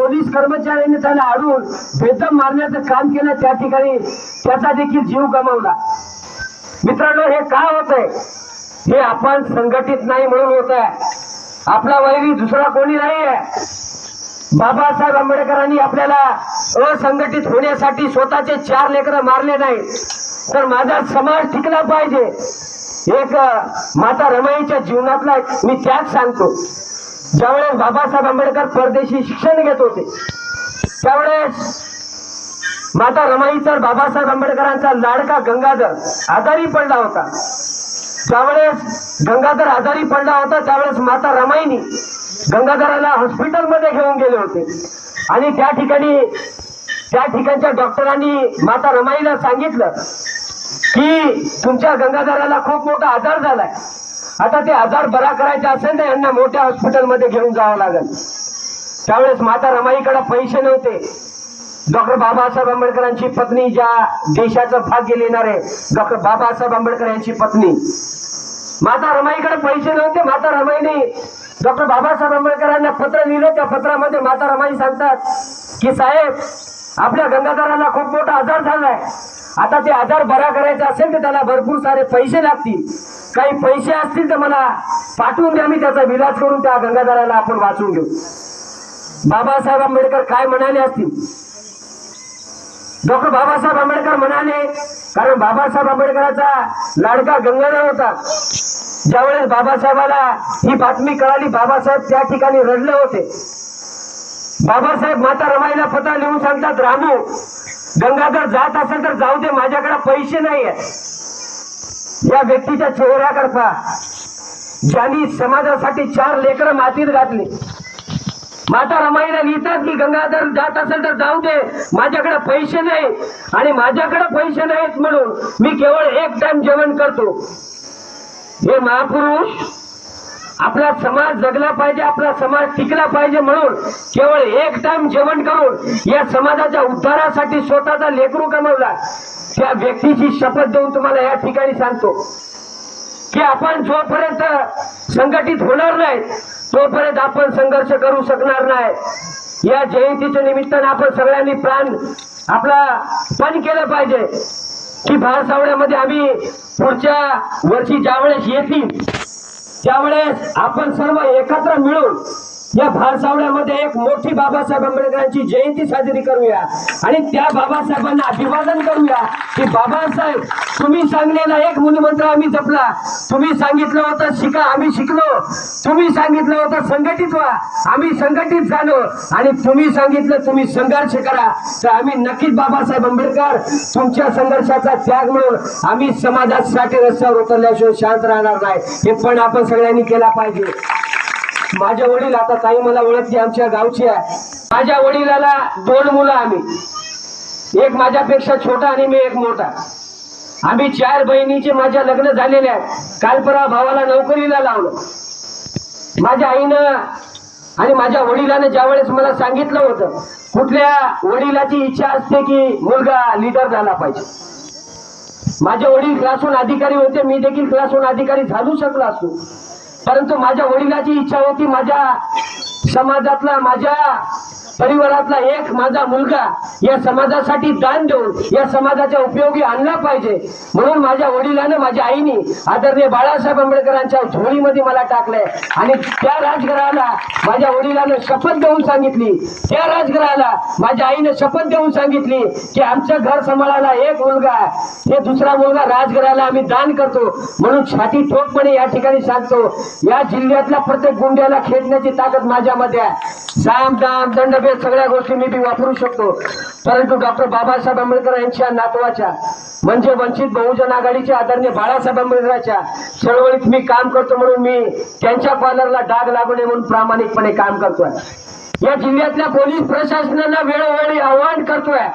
Police कर्मचाऱ्यांनी त्याला अडून बेदम मारण्याचं काम केलं त्या ठिकाणी. त्याचा देखील जीव गमावला. मित्रांनो हे का होत आहे हे आपण संघटित नाही म्हणून होत आहे आपला वैरी दुसरा कोणी नाही आहे बाबासाहेब आंबेडकरांनी आपल्याला असंघटित होण्यासाठी स्वतःचे चार लेकरं मारले नाही तर माझा समाज टिकला पाहिजे. एक माता रमाईच्या जीवनातला एक मी त्याच सांगतो. ज्यावेळेस बाबासाहेब आंबेडकर परदेशी शिक्षण घेत होते त्यावेळेस माता रमाईचा बाबासाहेब आंबेडकरांचा लाडका गंगाधर आजारी पडला होता. ज्यावेळेस गंगाधर आजारी पडला होता त्यावेळेस माता रमाईनी गंगाधराला हॉस्पिटलमध्ये घेऊन गेले होते. आणि त्या ठिकाणी त्या ठिकाणच्या डॉक्टरांनी माता रमाईला सांगितलं की तुमच्या गंगाधराला खूप मोठा आजार झालाय. आता ते आजार बरा करायचा असेल तर यांना मोठ्या हॉस्पिटलमध्ये घेऊन जावं लागेल. त्यावेळेस माता रमाईकडे पैसे नव्हते. डॉक्टर बाबासाहेब आंबेडकरांची पत्नी ज्या देशाचं भाग्य लिहिणार आहे डॉक्टर बाबासाहेब आंबेडकर यांची पत्नी. माता रमाईकडे पैसे नव्हते माता रमाईने डॉक्टर बाबासाहेब आंबेडकरांना पत्र लिहिलं. त्या पत्रामध्ये माता रमाई सांगतात की साहेब आपल्या गंगाधराला खूप मोठा आजार झालाय. आता ते आजार बरा करायचा असेल तर त्याला भरपूर सारे पैसे लागतील. काही पैसे असतील तर मला पाठवून द्या मी त्याचा विलाज करून त्या गंगाधराला आपण वाचून घेऊ बाबासाहेब आंबेडकर काय म्हणाले असतील? डॉक्टर बाबासाहेब आंबेडकर म्हणाले कारण बाबासाहेब आंबेडकरांचा लाडका गंगाधर होता. ज्यावेळेस बाबासाहेबाला ही बातमी कळाली बाबासाहेब त्या ठिकाणी रडले होते. बाबासाहेब माता रमाईला पत्र लिहून सांगतात रामू गंगाधर जात असेल तर जाऊ दे माझ्याकडे पैसे नाही या व्यक्तीच्या चेहऱ्याकडे पहा ज्यांनी समाजासाठी चार लेकरं मातीत घातली. माता रमाईला लिहितात की गंगाधर जात असेल तर जाऊ दे माझ्याकडे पैसे नाही आणि माझ्याकडे पैसे नाहीत म्हणून मी केवळ एक टाइम जेवण करतो. हे महापुरुष आपला समाज जगला पाहिजे आपला समाज टिकला पाहिजे म्हणून केवळ एक टाइम जेवण करून या समाजाच्या उद्धारासाठी स्वतःचा लेकरू कमवला. त्या व्यक्तीची शपथ देऊन तुम्हाला या ठिकाणी सांगतो. की आपण जोपर्यंत संघटित होणार नाही तोपर्यंत आपण संघर्ष करू शकणार नाही. या जयंतीच्या निमित्तानं आपण सगळ्यांनी प्राण आपला पण केलं पाहिजे. की भारसावड्यामध्ये आम्ही पुढच्या वर्षी ज्यावेळेस येतील त्यावेळेस आपण सर्व एकत्र मिळून या भारसावड्यामध्ये एक मोठी बाबासाहेब आंबेडकरांची जयंती साजरी करूया. आणि त्या बाबासाहेबांना अभिवादन करूया की बाबासाहेब तुम्ही सांगलेला एक मूलमंत्र आम्ही जपला. तुम्ही सांगितलं होतं शिका आम्ही शिकलो. तुम्ही सांगितलं होतं संघटित व्हा आम्ही संघटित झालो. आणि तुम्ही सांगितलं तुम्ही संघर्ष करा. तर आम्ही नक्कीच बाबासाहेब आंबेडकर तुमच्या संघर्षाचा त्याग म्हणून आम्ही समाजासाठी रस्त्यावर उतरल्याशिवाय शांत राहणार नाही. हे पण आपण सगळ्यांनी केला पाहिजे. माझे वडील आता ताई मला ओळखते आमच्या गावची आहे. माझ्या वडिलाला दोन मुलं आम्ही. एक माझ्यापेक्षा छोटा आणि मी एक मोठा. आम्ही चार बहिणीचे माझ्या लग्न झालेले आहेत. काल परवा भावाला नोकरीला लावलं. माझ्या आईनं आणि माझ्या वडिलानं ज्या वेळेस मला सांगितलं होतं कुठल्या वडिलाची इच्छा असते की मुलगा लीडर झाला पाहिजे. माझे वडील क्लासहून अधिकारी होते मी देखील क्लासहून अधिकारी झालू शकला असतो. परंतु माझ्या वडिलाची इच्छा होती माझ्या समाजातला माझ्या परिवारातला एक माझा मुलगा या समाजासाठी दान देऊन या समाजाच्या उपयोगी आणला पाहिजे. म्हणून माझ्या वडिलानं माझ्या आईने आदरणीय बाळासाहेब आंबेडकरांच्या झोळीमध्ये मला टाकलंय. आणि त्या राजघराला माझ्या वडिलानं शपथ देऊन सांगितली. त्या राजघराला माझ्या आईने शपथ देऊन सांगितली की आमचं घर सांभाळायला एक मुलगा आहे. हे दुसरा मुलगा राजघराला आम्ही दान करतो. म्हणून छाती ठोकपणे या ठिकाणी सांगतो या जिल्ह्यातल्या प्रत्येक गुंड्याला खेचण्याची ताकद माझ्यामध्ये आहे. साम दाम दंडभेद सगळ्या गोष्टी मी वापरू शकतो. परंतु डॉक्टर बाबासाहेब आंबेडकर यांच्या नातवाच्या म्हणजे वंचित बहुजन आघाडीच्या आदरणीय बाळासाहेब आंबेडकरांच्या चळवळीत मी काम करतो म्हणून मी त्यांच्या कॉलरला डाग लागू नये म्हणून प्रामाणिकपणे काम करतोय. या जिल्ह्यातल्या पोलीस प्रशासनाला वेळोवेळी आवाहन करतोय.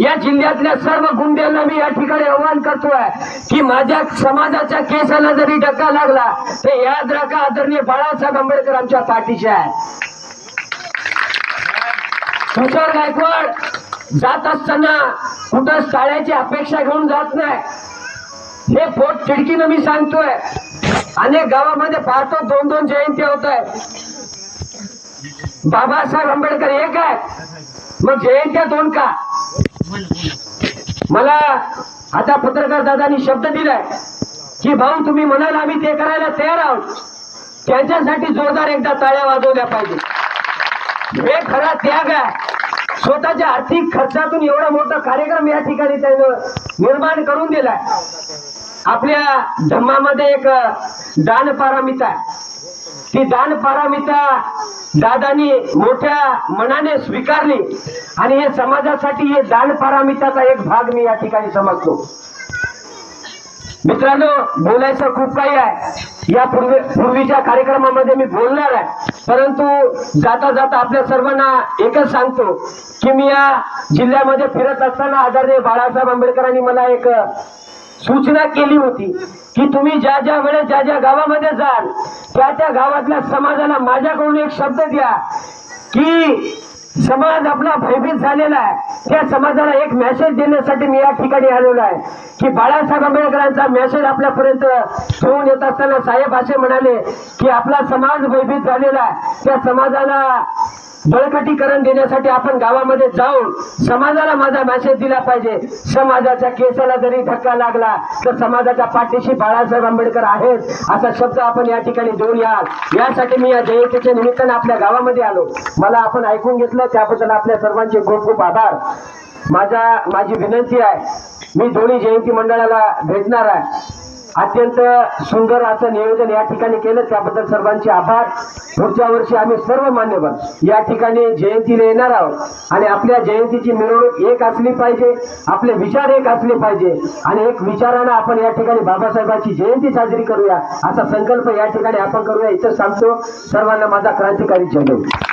या जिल्ह्यातल्या सर्व गुंड्यांना मी या ठिकाणी आवाहन करतोय की माझ्या समाजाच्या केसाला जरी डक्का लागला तर याद राखा आदरणीय बाळासाहेब आंबेडकर आमच्या पाठीचे आहे तुषार गायकवाड जात असताना कुठं साळ्याची अपेक्षा घेऊन जात नाही. हे पोट खिडकीनं मी सांगतोय. अनेक गावामध्ये पाहतो दोन दोन जयंती होत आहे बाबासाहेब आंबेडकर एक आहे. मग जयंत्या दोन का? मला आता पत्रकार दादानी शब्द दिलाय की भाऊ तुम्ही म्हणाल आम्ही ते करायला तयार आहोत. त्यांच्यासाठी जोरदार एकदा ताळ्या वाजवल्या पाहिजे हे खरा त्याग आहे. स्वतःच्या आर्थिक खर्चातून एवढा मोठा कार्यक्रम या ठिकाणी त्यानं निर्माण करून दिलाय. आपल्या धम्मामध्ये एक दान पारामिता आहे. ती दान पारामिता दादानी मोठ्या मनाने स्वीकारली. आणि हे समाजासाठी हे दान पारामिताचा एक भाग मी या ठिकाणी समजतो. मित्रांनो बोलायचं खूप काही आहे. या पूर्वी पूर्वीच्या कार्यक्रमामध्ये मी बोलणार आहे. परंतु जाता जाता आपल्या सर्वांना एकच सांगतो की मी या जिल्ह्यामध्ये फिरत असताना आदरणीय बाळासाहेब आंबेडकरांनी मला एक सूचना केली होती की तुम्ही ज्या ज्या वेळेस ज्या ज्या गावामध्ये जाल त्या त्या गावातल्या समाजाला माझ्याकडून एक शब्द द्या की समाज आपला भयभीत झालेला आहे. त्या समाजाला एक मेसेज देण्यासाठी मी या ठिकाणी आलेलो आहे की बाळासाहेब आंबेडकरांचा मेसेज आपल्यापर्यंत घेऊन येत असताना साहेब असे म्हणाले की आपला समाज भयभीत झालेला आहे. त्या समाजाला बळकटीकरण देण्यासाठी आपण गावामध्ये जाऊन समाजाला माझा मेसेज दिला पाहिजे. समाजाच्या केसाला जरी धक्का लागला तर समाजाच्या पाठीशी बाळासाहेब आंबेडकर आहेत असा शब्द आपण या ठिकाणी देऊन याल यासाठी मी या जयंतीच्या निमित्तानं आपल्या गावामध्ये आलो. मला आपण ऐकून घेतलं त्याबद्दल आपल्या सर्वांचे खूप खूप आभार. माझा माझी विनंती आहे मी धोनी जयंती मंडळाला भेटणार आहे. अत्यंत सुंदर असं नियोजन या ठिकाणी केलं त्याबद्दल सर्वांचे आभार. पुढच्या वर्षी आम्ही सर्व मान्यवर या ठिकाणी जयंतीला येणार आहोत. आणि आपल्या जयंतीची मिरवणूक एक असली पाहिजे आपले विचार एक असले पाहिजे. आणि एक विचारानं आपण या ठिकाणी बाबासाहेबांची जयंती साजरी करूया असा संकल्प या ठिकाणी आपण करूया. इथं सांगतो सर्वांना माझा क्रांतिकारी जय